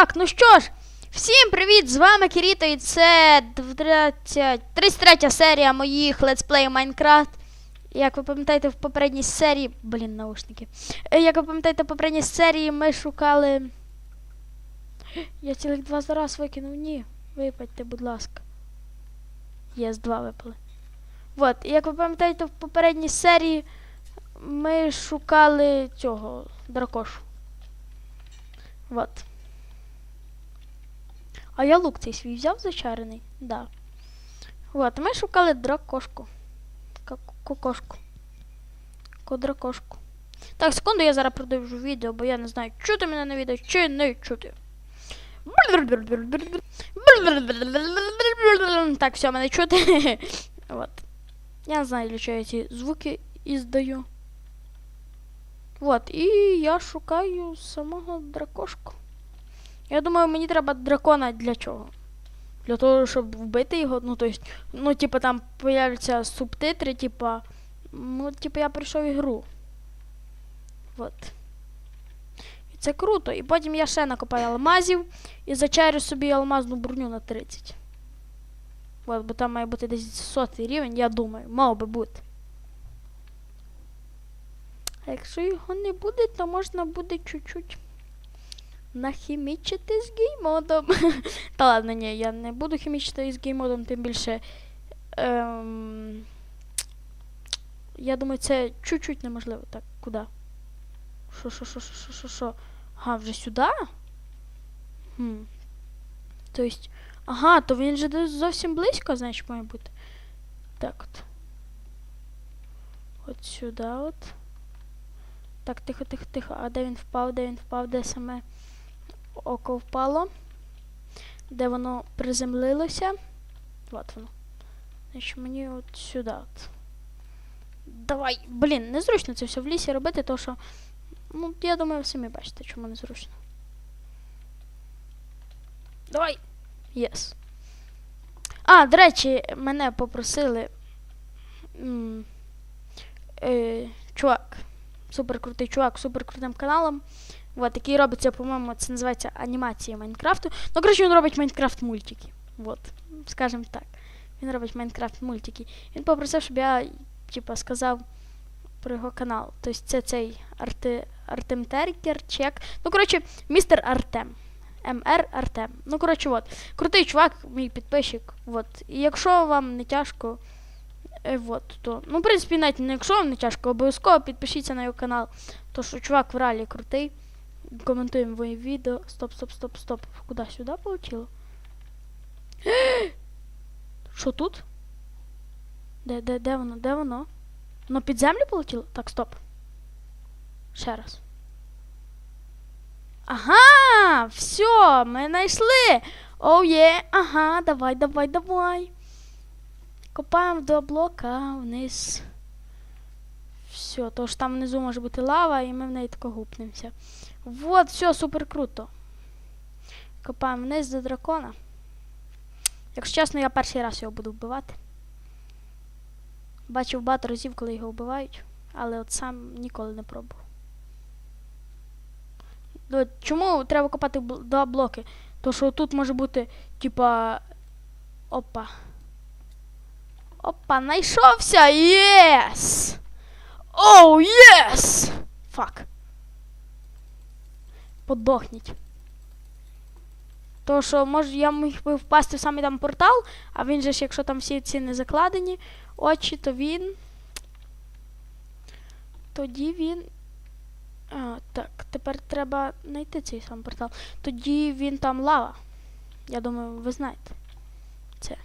Так, ну що ж, всім привіт! З вами Кіріто, і це 20... 33 серія моїх летсплеїв Майнкрафт. Як ви пам'ятаєте, в попередній серії. Блін, наушники. Е, Як ви пам'ятаєте, в попередній серії ми шукали. Я цілих два зараз викинув. Ні. Випадьте, будь ласка. Єс, два випали. Вот, і як ви пам'ятаєте, в попередній серії ми шукали цього дракошу. Вот. А я лук цей свій взяв зачарений? Да. Вот, ми шукали дракошку. Кокошку. Кодракошку. Так, секунду, я зараз продовжу відео, бо я не знаю, чути мене на відео чи не чути. Так, все, мене чути. Вот. Я не знаю, для чого я ці звуки іздаю. Вот, і я шукаю самого дракошку. Я думаю, мені треба дракона для чого? Для того, щоб вбити його. Ну, то есть, ну, типа там появляться субтитри, типа. Ну, типа я прийшов ігру. Вот. І це круто. І потім я ще накопаю алмазів і зачарю собі алмазну броню на 30. От, бо там має бути десь сотий рівень, я думаю, мав би бути. А якщо його не буде, то можна буде чуть-чуть нахімічити з геймодом. Та ладно, ні, я не буду хімічити з геймодом, тим більше. Ем... Я думаю, це чуть-чуть неможливо. Так, куди? Що, що, що, що, що, що? Ага, вже сюди? Хм. То есть. Ага, то він же зовсім близько, значить, має бути. Так от. От сюди от. Так, тихо, тихо, тихо. А де він впав, де він впав, де саме око впало? Де воно приземлилося? От воно. Значить, мені от сюди от. Давай! Блін, незручно це все в лісі робити, то що. Ну, я думаю, ви самі бачите, чому незручно. Давай! Єс. А, до речі, мене попросили. М, е, чувак. Суперкрутий чувак з суперкрутим каналом. Вот, який робиться, по-моєму, це називається анімація Майнкрафту. Ну, коротше, він робить Майнкрафт мультики. Вот, скажем так. Він робить Майнкрафт мультики. Він попросив, щоб я, типа, сказав про його канал. Тобто це цей Арти, Артем Теркер, чи як. Ну, коротше, містер Артем. МР Артем. Ну, коротше, от. Крутий чувак, мій підписчик. Вот. І якщо вам не тяжко, е, вот, то. Ну, в принципі, навіть не якщо вам не тяжко, обов'язково підпишіться на його канал. То що чувак в реалі крутий. Коментуємо мої відео. Стоп, стоп, стоп, стоп. Куди сюди полетіло? Що тут? Де, де, де воно? Де воно? Воно під землю полетіло? Так, стоп. Ще раз. Ага, все, ми знайшли. Оу є, ага, давай, давай, давай. Копаємо до блока вниз. Все, то ж там внизу може бути лава, і ми в неї тако гупнемося. Вот, все, супер круто. Копаємо вниз до дракона. Якщо чесно, я перший раз його буду вбивати. Бачив багато разів, коли його вбивають, але от сам ніколи не пробував. Ну, Чому треба копати два блоки? То що тут може бути, типа. Опа. Опа, знайшовся! Єс! Оу, єс! Фак. Подохніть. То що, може, я міг би впасти в самий там портал, а він же ж, якщо там всі ці не закладені очі, то він. Тоді він. А, так, тепер треба знайти цей сам портал. Тоді він там лава. Я думаю, ви знаєте. Це.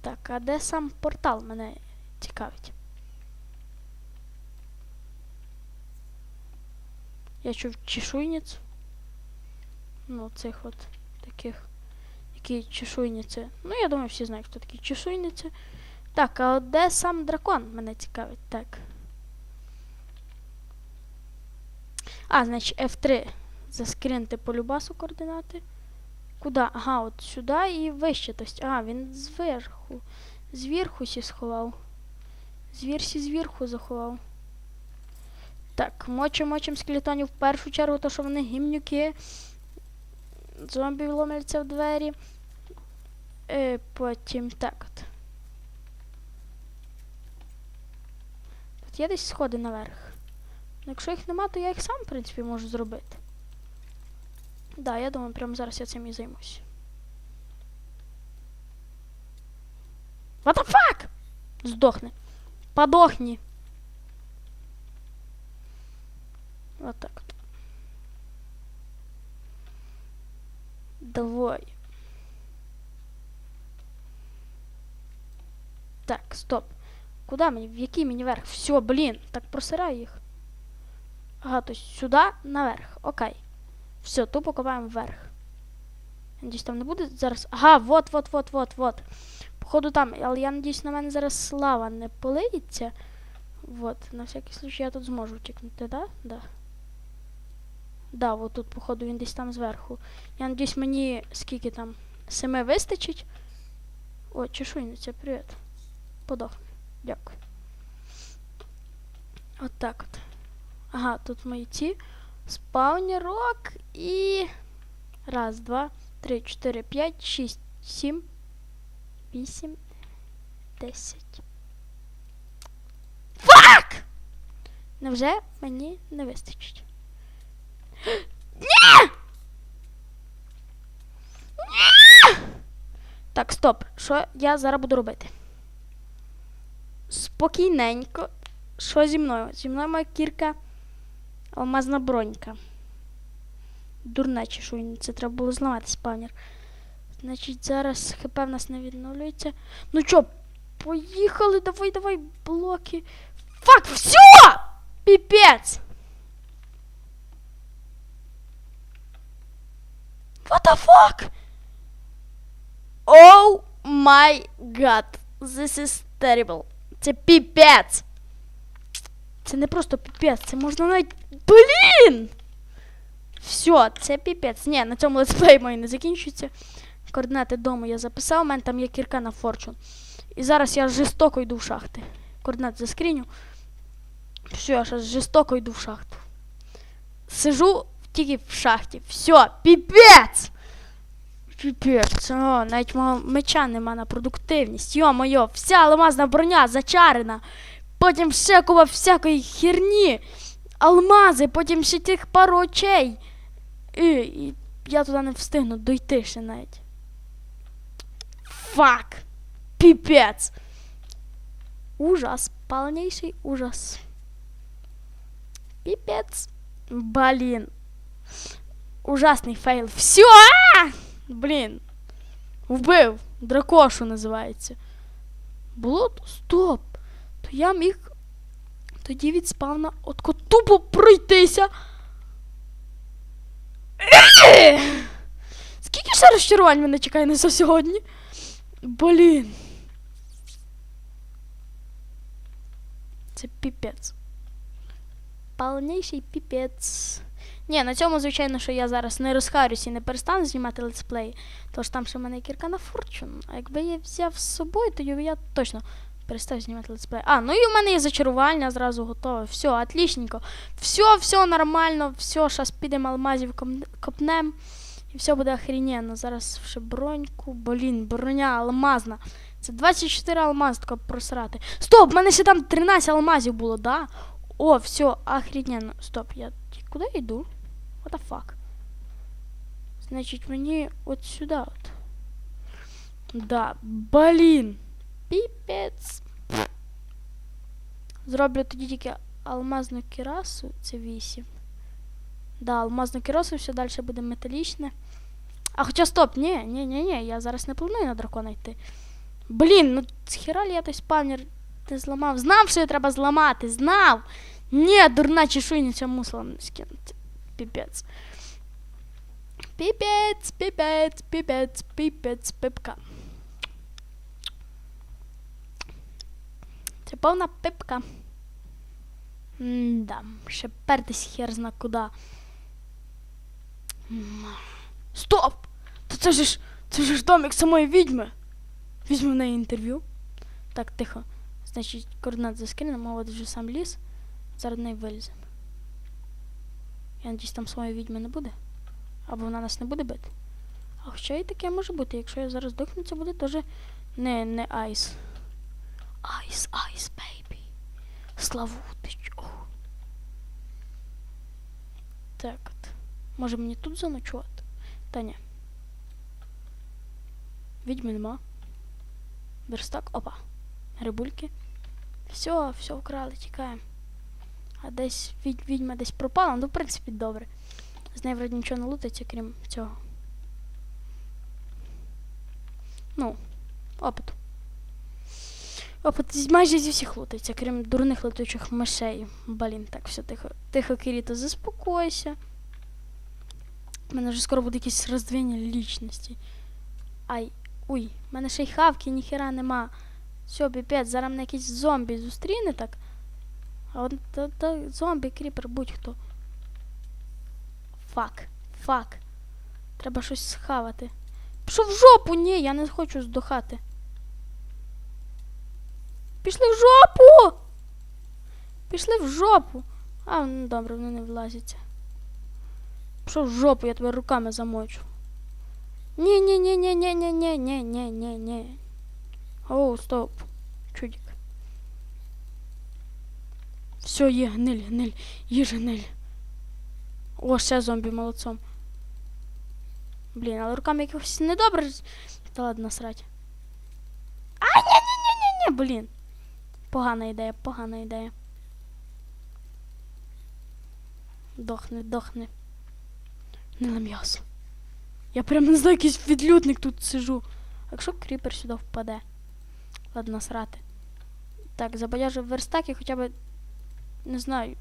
Так, а де сам портал мене цікавить? Я чув чешуйниць. Ну, цих от таких. Які чешуйниці. Ну, я думаю, всі знають, хто такі чешуйниці. Так, а от де сам дракон мене цікавить? Так. А, значить F3. Заскрінити по любасу координати. Куда? Ага, от сюди і вище. Тобто, ага, він зверху. Зверху сі сховав. Звір сі зверху заховав. Так. Так, мочим, мочим скелетонів в першу чергу, то що вони гімнюки. Зомбі ломляться в двері. Е, потім так от. Тут є десь сходи наверх. Ну, Якщо їх нема, то я їх сам, в принципі, можу зробити. Да, я думаю, прямо зараз я цим і займусь. What the fuck? Здохни. Подохни. Вот так вот. Давай. Так, стоп. Куда мені? В який мені верх? Все, блін. Так просираю їх. Ага, то есть сюди наверх. Окей. Все, тупо копаємо вверх. Надіюсь, там не буде зараз. Ага, вот, вот, вот, вот, вот. Походу там, але я надіюсь, на мене зараз слава не полиється. Вот, на всякий случай я тут зможу втікнути, да? Да. Да, вот тут, походу, він десь там зверху. Я надіюсь, мені скільки там? Семи вистачить. О, чешуйниця, привіт. Подохни. Дякую. От так от. Ага, тут мої ці. Спаунерок і. Раз, два, три, чотири, п'ять, шість, сім, вісім, десять. Фак! Невже мені не вистачить? Ні! Ні! Так, стоп. Що я зараз буду робити? Спокійненько. Що зі мною? Зі мною моя кірка алмазна бронька. Дурна чешуйня, це треба було зламати спавнер. Значить, зараз ХП в нас не відновлюється. Ну чо, поїхали, давай, давай, блоки. Фак, все! Піпець! What the fuck? Oh my god. This is terrible. Це піпець. Це не просто піпець, це можна навіть. Блін! Все, це піпець. Ні, на цьому летсплей мої не закінчується. Координати дому я записав, у мене там є кірка на форчун. І зараз я жорстоко йду в шахти. Координати заскріню. Все, я зараз жорстоко йду в шахту. Сижу тільки в шахті. Все, піпець! Піпець, о, навіть мого меча нема на продуктивність. Йо-моє, вся алмазна броня зачарена. Потім ще купа всякої херні. Алмази, потім ще тих пару очей. І, і я туди не встигну дойти ще навіть. Фак! Піпець! Ужас, повніший ужас. Піпець. Блін. Ужасний фейл. Все! Блін. Вбив. Дракошу називається. Було стоп. То я міг тоді від спавна отко тупо пройтися. Скільки ще розчарувань мене чекає на сьогодні? Блін. Це піпець. Повніший піпець. Ні, на цьому, звичайно, що я зараз не розхарюсь і не перестану знімати летсплей, тож там ще в мене кірка на форчун. А якби я взяв з собою, то я точно перестав знімати летсплей. А, ну і в мене є зачарування зразу готове. Все, отлічненько. Все, все нормально, все, зараз підемо алмазів копнем. І все буде охрененно. Зараз ще броньку. Блін, броня алмазна. Це 24 алмаз тако просрати. Стоп, в мене ще там 13 алмазів було, да? О, все, охрененно. Стоп, я куди йду? What the fuck? Значить, мені от сюди от. Да, блін. Піпець. Зроблю тоді тільки алмазну кірасу, це 8. Да, алмазну кірасу, все далі буде металічне. А хоча стоп, ні, ні, ні, ні, я зараз не планую на дракона йти. Блін, ну схера я той спавнер не зламав. Знав, що його треба зламати, знав. Ні, дурна чешуйниця мусила мене скинути. Піпець. Піпець, піпець, піпець, піпець, пипка. Це повна пипка. М-да, ще пертись хер зна куди. Стоп! Та це ж це ж домик самої відьми. Візьму неї інтерв'ю. Так, тихо. Значить, координат заскинемо, от вже сам ліс. Зараз в неї виліземо. Я надіюсь, там своєї відьми не буде. Або вона нас не буде бити. А хоча і таке може бути, якщо я зараз дохну, це буде теж не, не айс. Айс, айс, бейбі. Славутич. О. Так от. Може мені тут заночувати? Та ні. Відьми нема. Верстак, опа. Грибульки. Все, все вкрали, тікаємо. А десь відь, відьма десь пропала, ну в принципі добре. З нею вроді нічого не лутається, крім цього. Ну, опит. Опит майже зі всіх лутається, крім дурних летучих мишей. Блін, так, все тихо. Тихо, Кіріто, заспокойся. У мене вже скоро буде якесь роздвоєння лічності. Ай, уй, в мене ще й хавки, ніхера нема. Все, піпець, зараз мене якийсь зомбі зустріне так. А от та, та, зомбі, кріпер, будь-хто. Фак, фак. Треба щось схавати. Пішов в жопу, ні, я не хочу здохати. Пішли в жопу! Пішли в жопу. А, ну добре, вони не влазяться. Пішов в жопу, я тебе руками замочу. Ні, ні, ні, ні, ні, ні, ні, ні, ні, ні, ні. Оу, стоп. Все, є гниль, гниль, їж гниль. О, ще зомбі молодцом. Блін, але руками якось недобре. Та ладно, срать. А, ні, ні, ні, ні, ні, блін. Погана ідея, погана ідея. Дохне, дохне. Не на м'ясо. Я прям не знаю, якийсь відлюдник тут сижу. Якщо кріпер сюди впаде? Ладно, срати. Так, забояжу верстак і хоча б. Не знаю.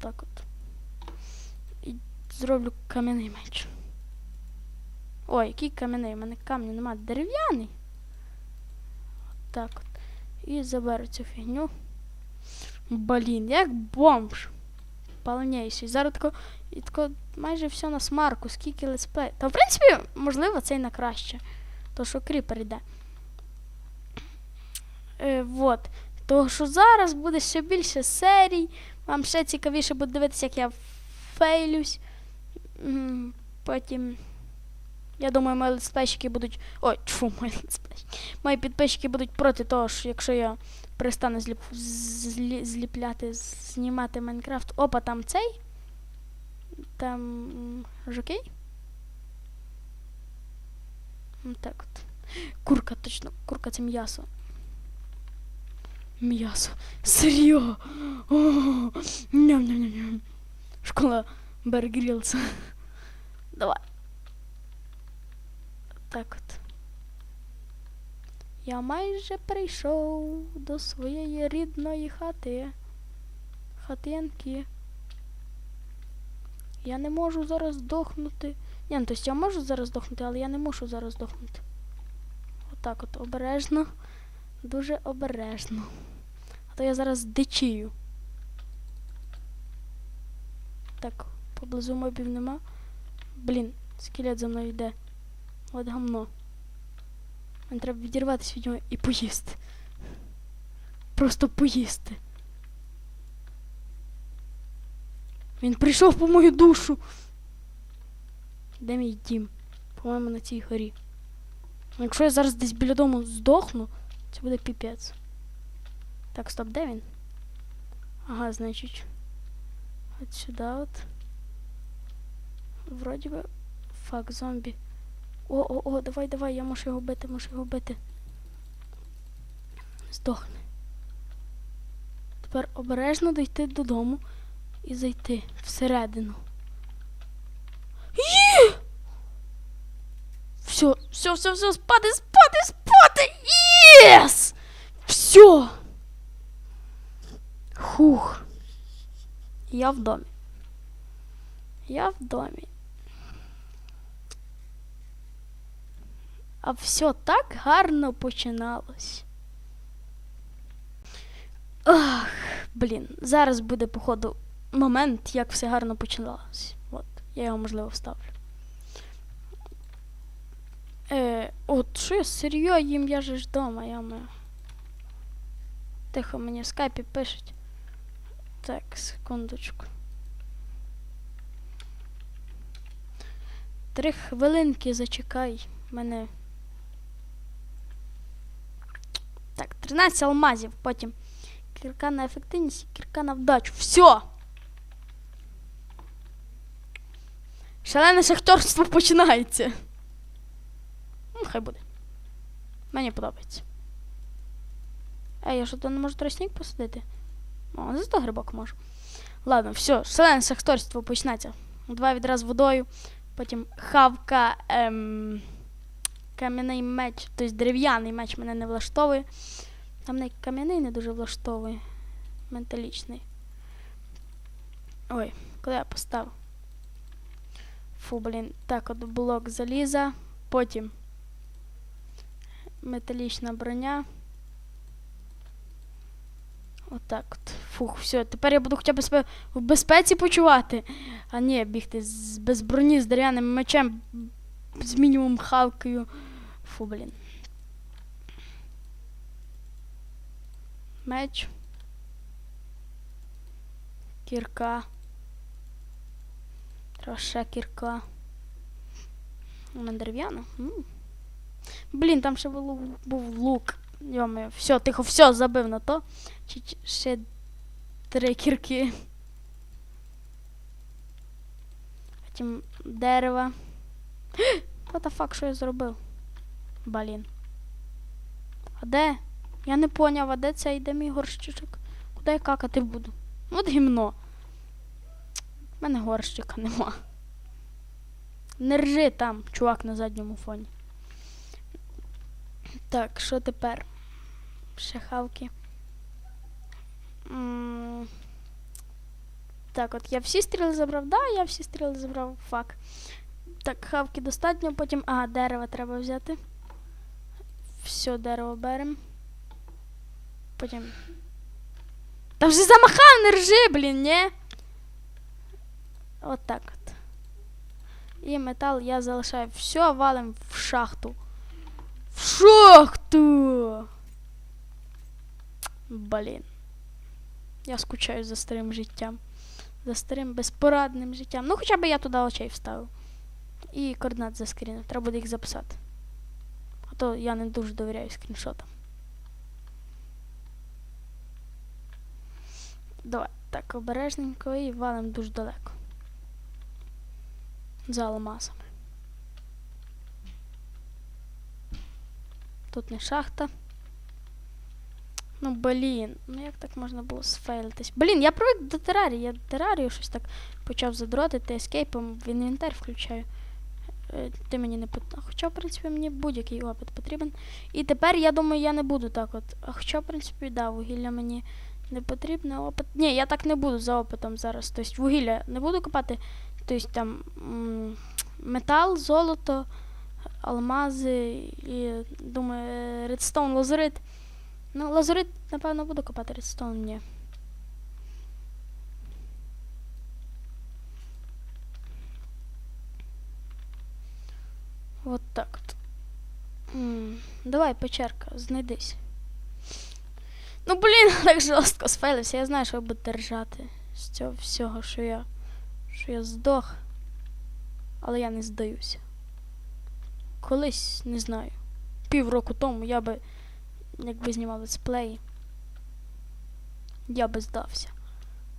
Так от. І зроблю кам'яний меч. Ой, який кам'яний? У мене камня нема. Дерев'яний. Так от. І заберу цю фігню. Блін, як бомж. Повніший. Зараз тако, і тако майже все на смарку, скільки летсплей. Та в принципі, можливо, це й на краще. То що кріпер йде. Е, вот. Того, що зараз буде ще більше серій. Вам ще цікавіше буде дивитися, як я фейлюсь. Потім. Я думаю, мої летсплейщики будуть. Ой, чфу, мої летсплейщики. Мої підписчики будуть проти того, що якщо я перестану зліп... злі... зліпляти, знімати Майнкрафт. Опа, там цей. Там жокей. Так от. Курка, точно, курка це м'ясо. М'ясо. Сир'йо. Ням-ням-ням. Школа Бергрілса. Давай. Так от. Я майже прийшов до своєї рідної хати. Хатинки. Я не можу зараз здохнути. Ні, ну, тобто я можу зараз здохнути, але я не мушу зараз здохнути. Отак от обережно. Дуже обережно. А то я зараз дичію. Так, поблизу мобів нема. Блін, скелет за мною йде. От гамно. Мені треба відірватися від нього і поїсти. Просто поїсти. Він прийшов по мою душу. Де мій дім? По-моєму, на цій горі. Якщо я зараз десь біля дому здохну, це буде піпець. Так, стоп, де він? Ага, значить. От сюди от. Вроді би. Фак, зомбі. О, о, о, давай, давай, я можу його бити, можу його бити. Здохне. Тепер обережно дійти додому і зайти всередину. Є! Все, все, все, все, спати, спати, спати! Єс! Все! Хух. Я в домі. Я в домі. А все так гарно починалось. Ах, блін, зараз буде, походу, момент, як все гарно починалось. От, я його, можливо, вставлю. Е, от, що я їм, я же ж дома, я ми. Тихо, мені в скайпі пишуть. Так, секундочку. Три хвилинки зачекай мене. Так, 13 алмазів, потім кірка на ефективність і кірка на вдачу. Все! Шалене шахтерство починається. Ну, хай буде. Мені подобається. Ей, я що то не можу тростник посадити? О, зато грибок можу. Ладно, все, шалене шахтерство починається. Два відра з водою, потім хавка, ем, кам'яний меч, тобто дерев'яний меч мене не влаштовує. Там не кам'яний не дуже влаштовує. Металічний. Ой, куди я поставив? Фу, блін. Так, от блок заліза, потім металічна броня. Отак от. Фух, все. Тепер я буду хоча б себе в безпеці почувати. А ні, бігти з, без броні з дерев'яним мечем, з мінімум хавкою. Фу, блін. Меч. Кірка. Треба кірка. Мене дерев'яна. Блін, там ще було, був лук. Йоме, все, тихо, все, забив на то. Чи, чи- ще три кірки. Потім дерева. What the fuck, що я зробив? Блін. А де? Я не поняв, а де це йде мій горщичок? Куди я какати буду? От гімно. У мене горщика нема. Не ржи там, чувак на задньому фоні. Так, що тепер? Ще хавки. М, Так, от я всі стріли забрав, да, я всі стріли забрав, фак. Так, хавки достатньо, потім. Ага, дерево треба взяти. Все, дерево берем. Потім. Та вже замахав, не ржи, блін, ні? От так от. І метал я залишаю. Все, валим в шахту. В шахту! Блін. Я скучаю за старим життям. За старим безпорадним життям. Ну, хоча б я туди очей вставив. І координат заскрінив. Треба буде їх записати. А то я не дуже довіряю скріншотам. Давай, так, обережненько і валим дуже далеко. За алмазами. Тут не шахта. Ну, блін, ну як так можна було сфейлитись? Блін, я привик до терарії. Я терарію щось так почав задротити ескейпом в інвентар включаю. Е, Ти мені не потрібен. Хоча, в принципі, мені будь-який опит потрібен. І тепер я думаю, я не буду так от. А Хоча, в принципі, да, вугілля мені не потрібне. Опит. Ні, я так не буду за опитом зараз. Тобто вугілля не буду копати. Тобто там метал, золото, алмази і думаю, редстоун, лазурит. Ну, лазурит, напевно, буду копати редстоун, ні. Вот так от. Давай, печерка, знайдись. Ну, блін, так жорстко сфейлився. Я знаю, що ви будете ржати з цього всього, що я. що я здох. Але я не здаюся. Колись, не знаю. Півроку тому я би, якби знімав летсплеї, я би здався.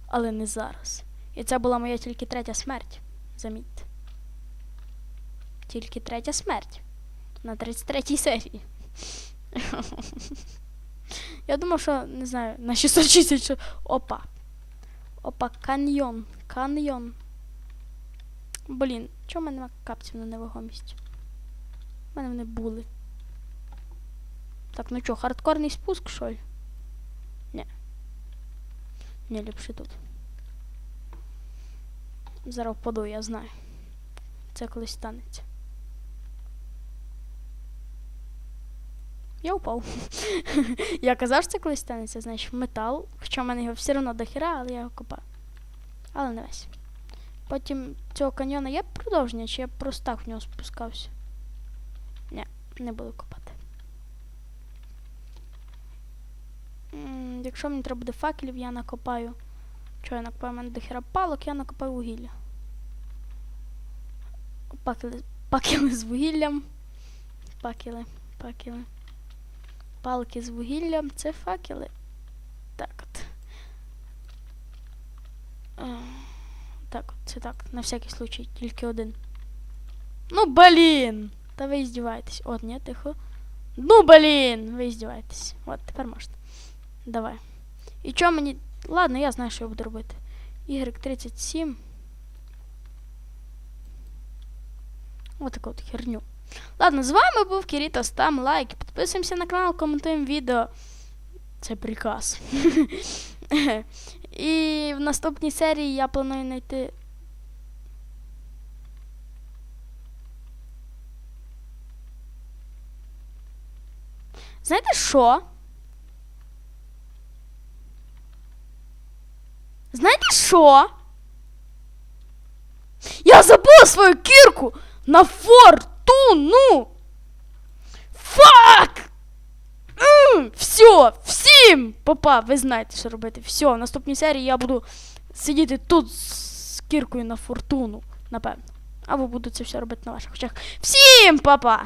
Але не зараз. І це була моя тільки третя смерть. Замітьте. Тільки третя смерть. На 33-й серії. Я думав, що, не знаю, на 660, що... Опа. Опа, каньйон. Каньйон. Блін, чому в мене капців на невагомість? Мене вони були. Так, ну чо, хардкорний спуск, що ли? Ні. Ні, ліпше тут. Зараз впаду, я знаю. Це колись станеться. Я упав. я казав, що це колись станеться, значить, метал. Хоча в мене його все одно дохера, але я його копав. Але не весь. Потім цього каньйона є продовження, чи я просто так в нього спускався? Не буду копати. Якщо мені треба буде факелів, я накопаю Чого я накопав У мене до хера палок, я накопав вугілля. Пакели, пакели з вугіллям. Пакели, пакели. Палки з вугіллям це факели. Так от. Е, Так, це так, на всякий случай, тільки один. Ну, блін! Та ви здіваєтесь. От, ні, тихо. Ну, блін! Ви здіваєтесь. От, тепер можете. Давай. І що мені. Ладно, я знаю, що я буду робити. Y37. Ось таку от херню. Ладно, з вами був Кіріто. Ставимо лайк, підписуємося на канал, коментуємо відео. Це приказ. І в наступній серії я планую знайти. Знаєте що? Знаєте що? Я забула свою кірку на фортуну! Фак! Все, всім! Папа, ви знаєте, що робити. Все, в наступній серії я буду сидіти тут з кіркою на фортуну, напевно. Або буду це все робити на ваших очах. Всім, папа!